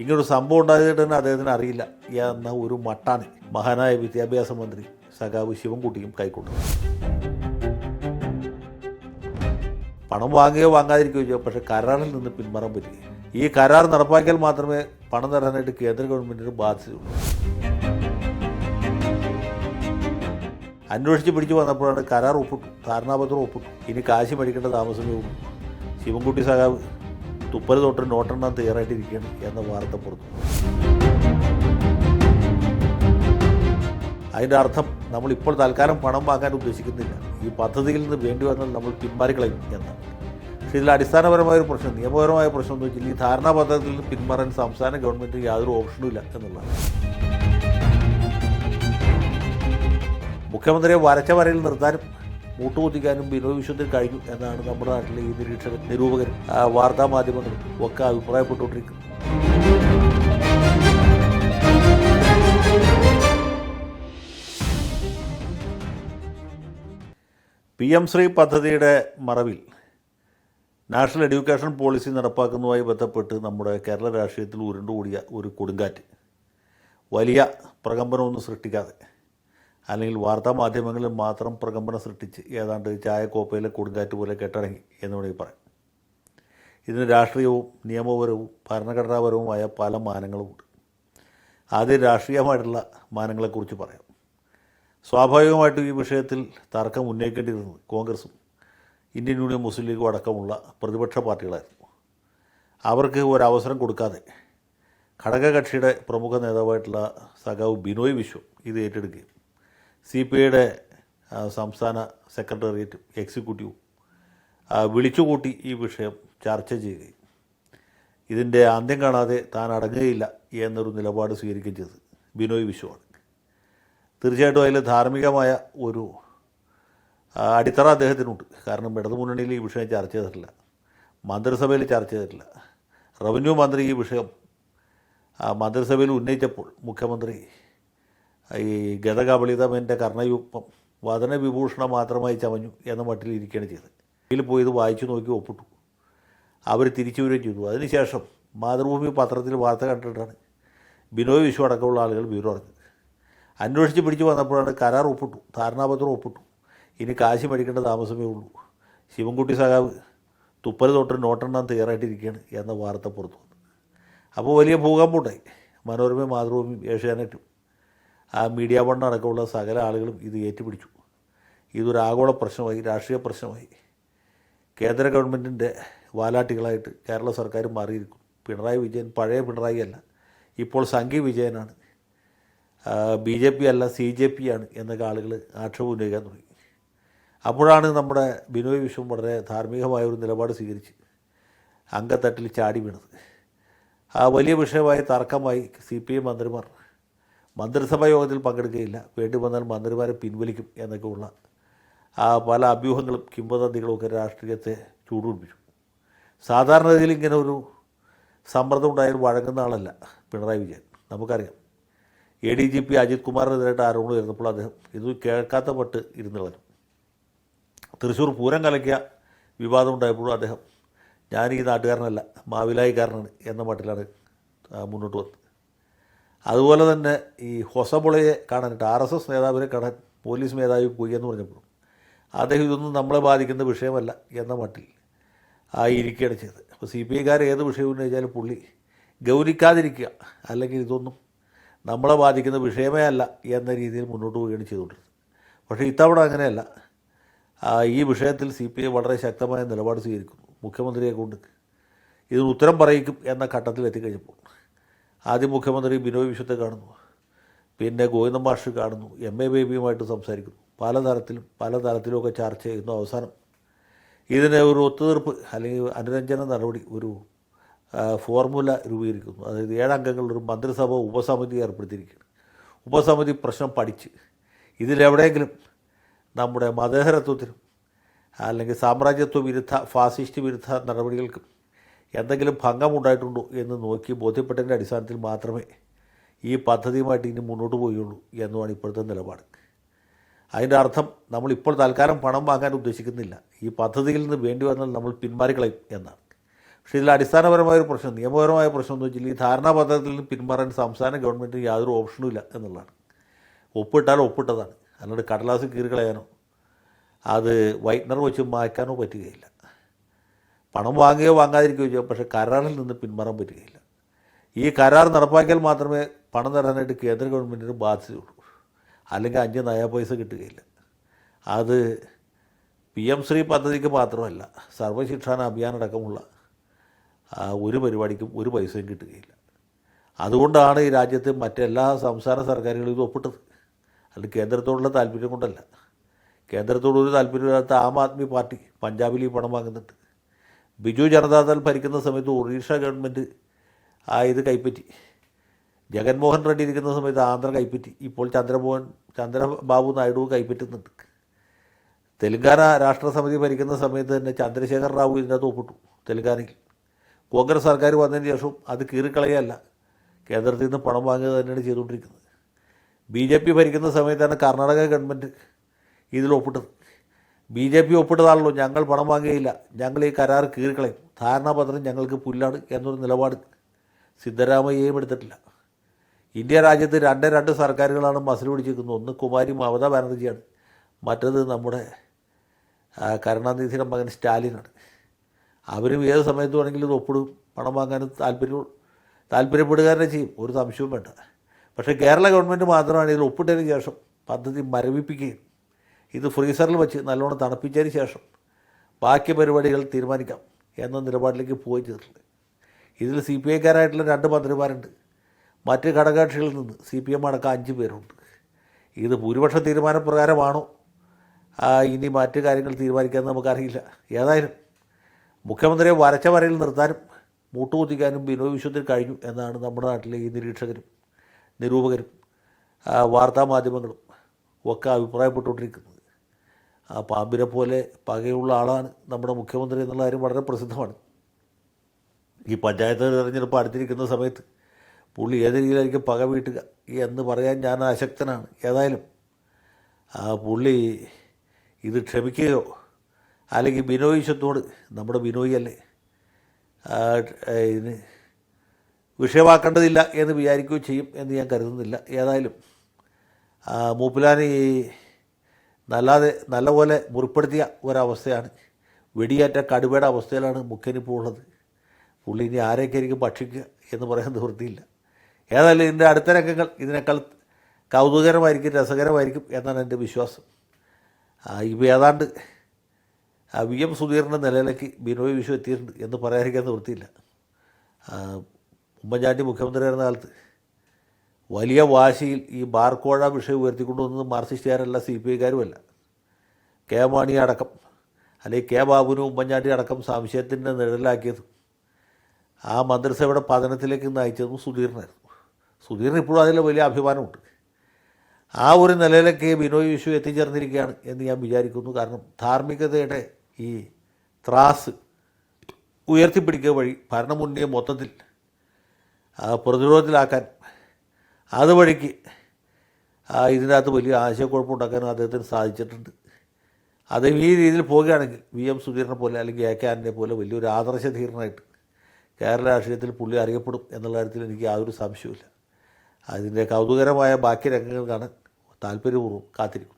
ഇങ്ങനൊരു സംഭവം ഉണ്ടായതായിട്ട് തന്നെ അദ്ദേഹത്തിന് അറിയില്ല. എന്ന ഒരു മട്ടാണ്. മഹാനായ വിദ്യാഭ്യാസ മന്ത്രി സഖാവ് ശിവൻകുട്ടിയും കൈക്കൊണ്ടത് പണം വാങ്ങുകയോ വാങ്ങാതിരിക്കുകയോ ചെയ്യുക പക്ഷേ കരാറിൽ നിന്ന് പിന്മാറാൻ പറ്റില്ല ഈ കരാർ നടപ്പാക്കിയാൽ മാത്രമേ പണം തരാനായിട്ട് കേന്ദ്ര ഗവൺമെന്റിന് ബാധിച്ചുള്ളൂ അന്വേഷിച്ച് പിടിച്ചു വന്നപ്പോഴാണ് കരാർ ഒപ്പിട്ടു ധാരണാപത്രം ഒപ്പിട്ടു. ഇനി കാശ് മേടിക്കേണ്ട താമസമേ ഉള്ളൂ. ശിവൻകുട്ടി സഖാവ് തുപ്പൽ തൊട്ട് നോട്ടെണ്ണം തയ്യാറായിട്ടിരിക്കുകയാണ് എന്ന വാർത്ത പുറത്തു അതിന്റെ അർത്ഥം നമ്മൾ ഇപ്പോൾ തൽക്കാലം പണം വാങ്ങാൻ ഉദ്ദേശിക്കുന്നില്ല. ഈ പദ്ധതിയിൽ നിന്ന് വേണ്ടി വന്നാൽ നമ്മൾ പിന്മാറിക്കളയും എന്നാണ് പക്ഷേ ഇതിൽ അടിസ്ഥാനപരമായ ഒരു പ്രശ്നം നിയമപരമായ പ്രശ്നം എന്ന് വെച്ചാൽ ഈ ധാരണാ പദ്ധതിയിൽ നിന്ന് പിന്മാറാൻ സംസ്ഥാന ഗവൺമെന്റ് യാതൊരു ഓപ്ഷനും ഇല്ല എന്നുള്ളതാണ്. മുഖ്യമന്ത്രിയെ വരച്ച വരയിൽ നിർത്താനും മൂട്ടുകുത്തിക്കാനും ബിനോയ് വിശ്വത്തിൽ കഴിഞ്ഞു എന്നാണ് നമ്മുടെ നാട്ടിലെ ഈ നിരീക്ഷകർ നിരൂപകരും ആ, വാർത്താ മാധ്യമങ്ങളും ഒക്കെ അഭിപ്രായപ്പെട്ടുകൊണ്ടിരിക്കുന്നത്. പി എം ശ്രീ പദ്ധതിയുടെ മറവിൽ നാഷണൽ എഡ്യൂക്കേഷൻ പോളിസി നടപ്പാക്കുന്നതുമായി ബന്ധപ്പെട്ട് നമ്മുടെ കേരള രാഷ്ട്രീയത്തിൽ ഉരുണ്ടുകൂടിയ ഒരു കൊടുങ്കാറ്റ്. വലിയ പ്രകമ്പനമൊന്നും സൃഷ്ടിക്കാതെ. അല്ലെങ്കിൽ വാർത്താ മാധ്യമങ്ങളിൽ മാത്രം പ്രകമ്പനം സൃഷ്ടിച്ച് ഏതാണ്ട് ചായക്കോപ്പയിലെ കൊടുങ്കാറ്റ് പോലെ കെട്ടടങ്ങി എന്ന് വേണമെങ്കിൽ പറയാം. ഇതിന് രാഷ്ട്രീയവും നിയമപരവും ഭരണഘടനാപരവുമായ പല മാനങ്ങളുമുണ്ട്. ആദ്യം രാഷ്ട്രീയമായിട്ടുള്ള മാനങ്ങളെക്കുറിച്ച് പറയാം. സ്വാഭാവികമായിട്ടും ഈ വിഷയത്തിൽ തർക്കം ഉന്നയിക്കേണ്ടിയിരുന്നത് കോൺഗ്രസും. ഇന്ത്യൻ യൂണിയൻ മുസ്ലിം ലീഗും അടക്കമുള്ള പ്രതിപക്ഷ പാർട്ടികളായിരുന്നു. അവർക്ക് ഒരവസരം കൊടുക്കാതെ ഘടകകക്ഷിയുടെ പ്രമുഖ നേതാവായിട്ടുള്ള സഖാവ് ബിനോയ് വിശ്വം ഇത് ഏറ്റെടുക്കുകയും സി പി ഐയുടെ സംസ്ഥാന സെക്രട്ടേറിയറ്റും എക്സിക്യൂട്ടീവും വിളിച്ചുകൂട്ടി ഈ വിഷയം ചർച്ച ചെയ്യുകയും. ഇതിന്റെ അന്ത്യം കാണാതെ താൻ അടങ്ങുകയില്ല എന്നൊരു നിലപാട് സ്വീകരിക്കുകയും ചെയ്തത് ബിനോയ് വിശ്വമാണ്. തീർച്ചയായിട്ടും അതിൽ ധാർമ്മികമായ ഒരു അടിത്തറ അദ്ദേഹത്തിനുണ്ട്. കാരണം ഇടതുമുന്നണിയിൽ ഈ വിഷയം ചർച്ച ചെയ്തിട്ടില്ല. മന്ത്രിസഭയിൽ ചർച്ച ചെയ്തിട്ടില്ല. റവന്യൂ മന്ത്രി ഈ വിഷയം മന്ത്രിസഭയിൽ ഉന്നയിച്ചപ്പോൾ മുഖ്യമന്ത്രി ഈ ഗതകബളിതമെന്റെ കർണയുപ്പം വദനവിഭൂഷണം മാത്രമായി ചമഞ്ഞു എന്ന മട്ടിൽ ഇരിക്കുകയാണ് ചെയ്തത്. ഇതിൽ പോയി ഇത് വായിച്ചു നോക്കി ഒപ്പിട്ടു. അവർ തിരിച്ചു വരികയും ചെയ്തു. അതിനുശേഷം മാതൃഭൂമി പത്രത്തിൽ വാർത്ത കണ്ടിട്ടാണ് ബിനോയ് വിശ്വ അടക്കമുള്ള ആളുകൾ വിവരം അറിഞ്ഞത്. അന്വേഷിച്ച് പിടിച്ചു വന്നപ്പോഴാണ് കരാർ ഒപ്പിട്ടു. ധാരണാപത്രം ഒപ്പിട്ടു. ഇനി കാശി മേടിക്കേണ്ട താമസമേ ഉള്ളൂ. ശിവൻകുട്ടി സഖാവ് തുപ്പൽ തൊട്ട് നോട്ടെണ്ണം തയ്യാറായിട്ടിരിക്കുകയാണ് എന്ന വാർത്ത പുറത്തു വന്നു. അപ്പോൾ വലിയ ഭൂകമ്പമുണ്ടായി. മനോരമയും മാതൃഭൂമിയും ഏഷ്യാനെറ്റും. ആ മീഡിയ ബണ്ട് അടക്കമുള്ള സകല ആളുകളും ഇത് ഏറ്റുപിടിച്ചു. ഇതൊരു ആഗോള പ്രശ്നമായി രാഷ്ട്രീയ പ്രശ്നമായി. കേന്ദ്ര ഗവൺമെന്റിന്റെ വാലാട്ടികളായിട്ട് കേരള സർക്കാർ മാറിയിരിക്കും പിണറായി വിജയൻ പഴയ പിണറായി അല്ല ഇപ്പോൾ സംഘി വിജയനാണ്. ബി ജെ പി അല്ല സി ജെ പി ആണ് എന്നൊക്കെ ആളുകൾ ആക്ഷേപം ഉന്നയിക്കാൻ തുടങ്ങി. അപ്പോഴാണ് നമ്മുടെ ബിനോയ് വിശ്വം വളരെ ധാർമ്മികമായ ഒരു നിലപാട് സ്വീകരിച്ച് അംഗത്തട്ടിൽ ചാടി വീണത്. ആ വലിയ വിഷയമായി തർക്കമായി സി പി എം മന്ത്രിമാർ മന്ത്രിസഭാ യോഗത്തിൽ പങ്കെടുക്കുകയില്ല. വേണ്ടി വന്നാൽ മന്ത്രിമാരെ പിൻവലിക്കും എന്നൊക്കെയുള്ള പല അഭ്യൂഹങ്ങളും കിംവദന്തികളും ഒക്കെ രാഷ്ട്രീയത്തെ ചൂടുപിടിപ്പിച്ചു. സാധാരണഗതിയിൽ ഇങ്ങനെ ഒരു സമ്മർദ്ദം ഉണ്ടായാൽ വഴങ്ങുന്ന ആളല്ല പിണറായി വിജയൻ. നമുക്കറിയാം. A D G P Ajith കുമാറിനെതിരായിട്ട് ആരോപണം ഉയർന്നപ്പോൾ അദ്ദേഹം ഇത് കേൾക്കാത്ത പട്ട് ഇരുന്ന് തൃശ്ശൂർ പൂരം കലക്കിയ വിവാദം ഉണ്ടായപ്പോഴും അദ്ദേഹം ഞാൻ ഈ നാട്ടുകാരനല്ല മാവിലായിക്കാരനാണ് എന്ന മട്ടിലാണ് മുന്നോട്ട് വന്നത്. അതുപോലെ തന്നെ ഈ ഹൊസബുളയെ കാണാനായിട്ട് ആർ എസ് എസ് നേതാവിനെ കാണാൻ പോലീസ് മേധാവി പോയി എന്ന് പറഞ്ഞപ്പോൾ അദ്ദേഹം ഇതൊന്നും നമ്മളെ ബാധിക്കുന്ന വിഷയമല്ല എന്ന മട്ടിൽ ആയിരിക്കുകയാണ് ചെയ്തത്. അപ്പോൾ സി പി ഐക്കാർ ഏത് വിഷയം ഉന്നയിച്ചാലും പുള്ളി ഗൗനിക്കാതിരിക്കുക അല്ലെങ്കിൽ ഇതൊന്നും നമ്മളെ ബാധിക്കുന്ന വിഷയമേ അല്ല എന്ന രീതിയിൽ മുന്നോട്ട് പോവുകയാണ് ചെയ്തുകൊണ്ടിരുന്നത്. പക്ഷേ ഇത്തവണ അങ്ങനെയല്ല. ഈ വിഷയത്തിൽ സി പി ഐ വളരെ ശക്തമായ നിലപാട് സ്വീകരിക്കുന്നു. മുഖ്യമന്ത്രിയെ കൊണ്ട് ഇതിന് ഉത്തരം പറയിക്കും എന്ന ഘട്ടത്തിൽ എത്തിക്കഴിഞ്ഞപ്പോൾ ആദ്യം മുഖ്യമന്ത്രി ബിനോയ് വിശ്വത്തെ കാണുന്നു. പിന്നെ ഗോവിന്ദൻ മാഷ് കാണുന്നു. എം എ ബേബിയുമായിട്ട് സംസാരിക്കുന്നു. പലതരത്തിലും പലതരത്തിലുമൊക്കെ ചർച്ച ചെയ്യുന്നു അവസാനം. ഇതിന് ഒരു ഒത്തുതീർപ്പ് അല്ലെങ്കിൽ അനുരഞ്ജന നടപടി ഒരു ഫോർമുല രൂപീകരിക്കുന്നു. അതായത് ഏഴംഗങ്ങളുടെ ഒരു മന്ത്രിസഭ ഉപസമിതി ഏർപ്പെടുത്തിയിരിക്കുകയാണ്. ഉപസമിതി പ്രശ്നം പഠിച്ച് ഇതിലെവിടെയെങ്കിലും നമ്മുടെ മതേതരത്വത്തിനും അല്ലെങ്കിൽ സാമ്രാജ്യത്വ വിരുദ്ധ ഫാസിസ്റ്റ് വിരുദ്ധ നടപടികൾക്കും എന്തെങ്കിലും ഭംഗമുണ്ടായിട്ടുണ്ടോ എന്ന് നോക്കി ബോധ്യപ്പെട്ടതിന്റെ അടിസ്ഥാനത്തിൽ മാത്രമേ ഈ പദ്ധതിയുമായിട്ട് ഇനി മുന്നോട്ട് പോവുകയുള്ളൂ എന്നുമാണ് ഇപ്പോഴത്തെ നിലപാട്. അതിന്റെ അർത്ഥം നമ്മൾ ഇപ്പോൾ തൽക്കാലം പണം വാങ്ങാൻ ഉദ്ദേശിക്കുന്നില്ല. ഈ പദ്ധതിയിൽ നിന്ന് വേണ്ടി വന്നാൽ നമ്മൾ പിന്മാറിക്കളയും എന്നാണ്. പക്ഷേ ഇതിൽ അടിസ്ഥാനപരമായ ഒരു പ്രശ്നം നിയമപരമായ പ്രശ്നം എന്ന് വെച്ചാൽ ഈ ധാരണാപത്രത്തിൽ നിന്ന് പിന്മാറാൻ സംസ്ഥാന ഗവൺമെന്റിന് യാതൊരു ഓപ്ഷനും ഇല്ല എന്നുള്ളതാണ്. ഒപ്പിട്ടാൽ ഒപ്പിട്ടതാണ്. അല്ലാണ്ട് കടലാസ് കീറി കളയാനോ അത് വൈറ്റ്നർ വെച്ച് മായ്ക്കാനോ പറ്റുകയില്ല. പണം വാങ്ങുകയോ വാങ്ങാതിരിക്കുകയോ ചെയ്യാം പക്ഷേ കരാറിൽ നിന്ന് പിന്മാറാൻ പറ്റുകയില്ല. ഈ കരാർ നടപ്പാക്കിയാൽ മാത്രമേ പണം തരാനായിട്ട് കേന്ദ്ര ഗവൺമെന്റിന് ബാധ്യതയുള്ളൂ. അല്ലെങ്കിൽ അഞ്ച് നയ പൈസ കിട്ടുകയില്ല. അത് പി എം ശ്രീ പദ്ധതിക്ക് മാത്രമല്ല സർവശിക്ഷാന അഭിയാൻ അടക്കമുള്ള ഒരു പരിപാടിക്കും ഒരു പൈസയും കിട്ടുകയില്ല. അതുകൊണ്ടാണ് ഈ രാജ്യത്തെ മറ്റെല്ലാ സംസ്ഥാന സർക്കാരുകളും ഇത് ഒപ്പിട്ടത്. അല്ലെങ്കിൽ കേന്ദ്രത്തോടുള്ള താല്പര്യം കൊണ്ടല്ല. കേന്ദ്രത്തോടൊരു താല്പര്യമില്ലാത്ത ആം ആദ്മി പാർട്ടി പഞ്ചാബിൽ ഈ പണം വാങ്ങുന്നുണ്ട്. ബിജു ജനതാദൾ ഭരിക്കുന്ന സമയത്ത് ഒറീസ ഗവൺമെന്റ് ആ ഇത് കൈപ്പറ്റി. ജഗൻമോഹൻ റെഡ്ഡി ഇരിക്കുന്ന സമയത്ത് ആന്ധ്ര കൈപ്പറ്റി. ഇപ്പോൾ ചന്ദ്രമോഹൻ ചന്ദ്രബാബു നായിഡു കൈപ്പറ്റുന്നുണ്ട്. തെലങ്കാന രാഷ്ട്രസമിതി ഭരിക്കുന്ന സമയത്ത് തന്നെ ചന്ദ്രശേഖർ റാവു ഇതിനകത്ത് ഒപ്പിട്ടു തെലങ്കാനയിൽ. കോൺഗ്രസ് സർക്കാർ വന്നതിന് ശേഷം അത് കീറിക്കളയല്ല കേന്ദ്രത്തിൽ നിന്ന് പണം വാങ്ങുക തന്നെയാണ് ചെയ്തുകൊണ്ടിരിക്കുന്നത്. ബി ജെ പി ഭരിക്കുന്ന സമയത്താണ് കർണാടക ഗവൺമെന്റ് ഇതിൽ ഒപ്പിട്ടത്. ബി ജെ പി ഒപ്പിട്ടതാണല്ലോ ഞങ്ങൾ പണം വാങ്ങുകയില്ല. ഞങ്ങൾ ഈ കരാർ കീറിക്കളയും. ധാരണാപത്രം ഞങ്ങൾക്ക് പുല്ലാണ് എന്നൊരു നിലപാട് സിദ്ധരാമയ്യയും എടുത്തിട്ടില്ല. ഇന്ത്യ രാജ്യത്ത് രണ്ട് രണ്ട് സർക്കാരുകളാണ് മസിൽ പിടിച്ചിരിക്കുന്നത്. ഒന്ന് കുമാരി മമതാ ബാനർജിയാണ്. മറ്റത് നമ്മുടെ കരുണാനിധിയുടെ മകൻ സ്റ്റാലിനാണ്. അവരും ഏത് സമയത്ത് വേണമെങ്കിലും ഇത് ഒപ്പിടും. പണം വാങ്ങാനും താല്പര്യം താല്പര്യപ്പെടുകാരനെ ചെയ്യും. ഒരു സംശയവും വേണ്ട. പക്ഷേ കേരള ഗവൺമെന്റ് മാത്രമാണ് ഇതിൽ ഒപ്പിട്ടതിന് ശേഷം പദ്ധതി മരവിപ്പിക്കുകയും ഇത് ഫ്രീസറിൽ വെച്ച് നല്ലോണം തണുപ്പിച്ചതിന് ശേഷം ബാക്കി പരിപാടികൾ തീരുമാനിക്കാം എന്ന നിലപാടിലേക്ക് പോവുകയും ചെയ്തിട്ടുണ്ട് ഇതിൽ സി പി ഐക്കാരായിട്ടുള്ള രണ്ട് മന്ത്രിമാരുണ്ട്. മറ്റ് ഘടകകക്ഷികളിൽ നിന്ന് സി പി എം അടക്കം അഞ്ച് പേരുണ്ട്. ഇത് ഭൂരിപക്ഷ തീരുമാനപ്രകാരമാണോ? പ്രകാരമാണോ ഇനി മറ്റു കാര്യങ്ങൾ തീരുമാനിക്കാമെന്ന് നമുക്കറിയില്ല. ഏതായാലും മുഖ്യമന്ത്രിയെ വരച്ച വരയിൽ നിർത്താനും മൂട്ടുകുത്തിക്കാനും ബിനോയ് വിശ്വത്തിന് കഴിഞ്ഞു എന്നാണ് നമ്മുടെ നാട്ടിലെ ഈ നിരീക്ഷകരും നിരൂപകരും വാർത്താമാധ്യമങ്ങളും വാർത്താ മാധ്യമങ്ങളും ഒക്കെ അഭിപ്രായപ്പെട്ടുകൊണ്ടിരിക്കുന്നത്. ആ പാമ്പിനെ പോലെ പകയുള്ള ആളാണ് നമ്മുടെ മുഖ്യമന്ത്രി എന്നുള്ള കാര്യം വളരെ പ്രസിദ്ധമാണ്. ഈ പഞ്ചായത്ത് തെരഞ്ഞെടുപ്പ് അടുത്തിരിക്കുന്ന സമയത്ത് പുള്ളി ഏത് രീതിയിലായിരിക്കും പക വീട്ടുക എന്ന് പറയാൻ ഞാൻ അശക്തനാണ് ഏതായാലും ആ പുള്ളി ഇത് ക്ഷമിക്കുകയോ അല്ലെങ്കിൽ ബിനോയ് നമ്മുടെ ബിനോയ് അല്ലേ ഇതിന് വിഷയമാക്കേണ്ടതില്ല എന്ന് വിചാരിക്കുകയോ ചെയ്യും എന്ന് ഞാൻ കരുതുന്നില്ല. ഏതായാലും ഈ നല്ലാതെ നല്ലപോലെ മുറിപ്പെടുത്തിയ ഒരവസ്ഥയാണ്. വെടിയേറ്റ കടുവയുടെ അവസ്ഥയിലാണ് മുഖ്യനിപ്പോൾ ഉള്ളത്. പുള്ളി ഇനി ആരെയൊക്കെ ആയിരിക്കും ഭക്ഷിക്കുക എന്ന് പറയാൻ നിവൃത്തിയില്ല. ഏതായാലും ഇതിന്റെ അടുത്ത രംഗങ്ങൾ ഇതിനേക്കാൾ കൗതുകരമായിരിക്കും രസകരമായിരിക്കും എന്നാണ് എന്റെ വിശ്വാസം. ഇപ്പോൾ ഏതാണ്ട് വി എം സുധീറിന്റെ നിലയിലേക്ക് ബിനോയ് വിശ്വം എത്തിയിട്ടുണ്ട് എന്ന് പറയാതിരിക്കാൻ നിവൃത്തിയില്ല. ഉമ്മൻചാണ്ടി മുഖ്യമന്ത്രിയായിരുന്ന കാലത്ത് വലിയ വാശിയിൽ ഈ ബാർക്കോഴ വിഷയം ഉയർത്തിക്കൊണ്ടുവന്നത് മാർസിസ്റ്റുകാരല്ല സി പി ഐക്കാരുമല്ല. കെ മാണി അടക്കം അല്ലെങ്കിൽ കെ ബാബുനും ഉമ്മൻചാണ്ടി അടക്കം സംശയത്തിന്റെ നിഴലാക്കിയത്. ആ മന്ത്രിസഭയുടെ പതനത്തിലേക്ക് നയിച്ചതും സുധീറിനായിരുന്നു. സുധീറിന് ഇപ്പോഴും അതിൽ വലിയ അഭിമാനമുണ്ട്. ആ ഒരു നിലയിലേക്ക് ബിനോയ് വിഷു എത്തിച്ചേർന്നിരിക്കുകയാണ് എന്ന് ഞാൻ വിചാരിക്കുന്നു. കാരണം ധാർമ്മികതയുടെ ഈ ത്രാസ് ഉയർത്തിപ്പിടിക്കുക വഴി ഭരണമുന്നണിയെ മൊത്തത്തിൽ പ്രതിരോധത്തിലാക്കാൻ അതുവഴിക്ക് ഇതിനകത്ത് വലിയ ആശയക്കുഴപ്പമുണ്ടാക്കാനും അദ്ദേഹത്തിന് സാധിച്ചിട്ടുണ്ട്. അത് ഈ രീതിയിൽ പോവുകയാണെങ്കിൽ വി എം സുധീറിനെ പോലെ അല്ലെങ്കിൽ എ കെ ആന്റണിയെ പോലെ വലിയൊരു ആദർശധീരനായിട്ട് കേരള രാഷ്ട്രീയത്തിൽ പുള്ളി അറിയപ്പെടും എന്നുള്ള കാര്യത്തിൽ എനിക്ക് യാതൊരു സംശയവുമില്ല. അതിന്റെ കൗതുകരമായ ബാക്കി രംഗങ്ങൾ കാണാൻ താല്പര്യപൂർവം കാത്തിരിക്കും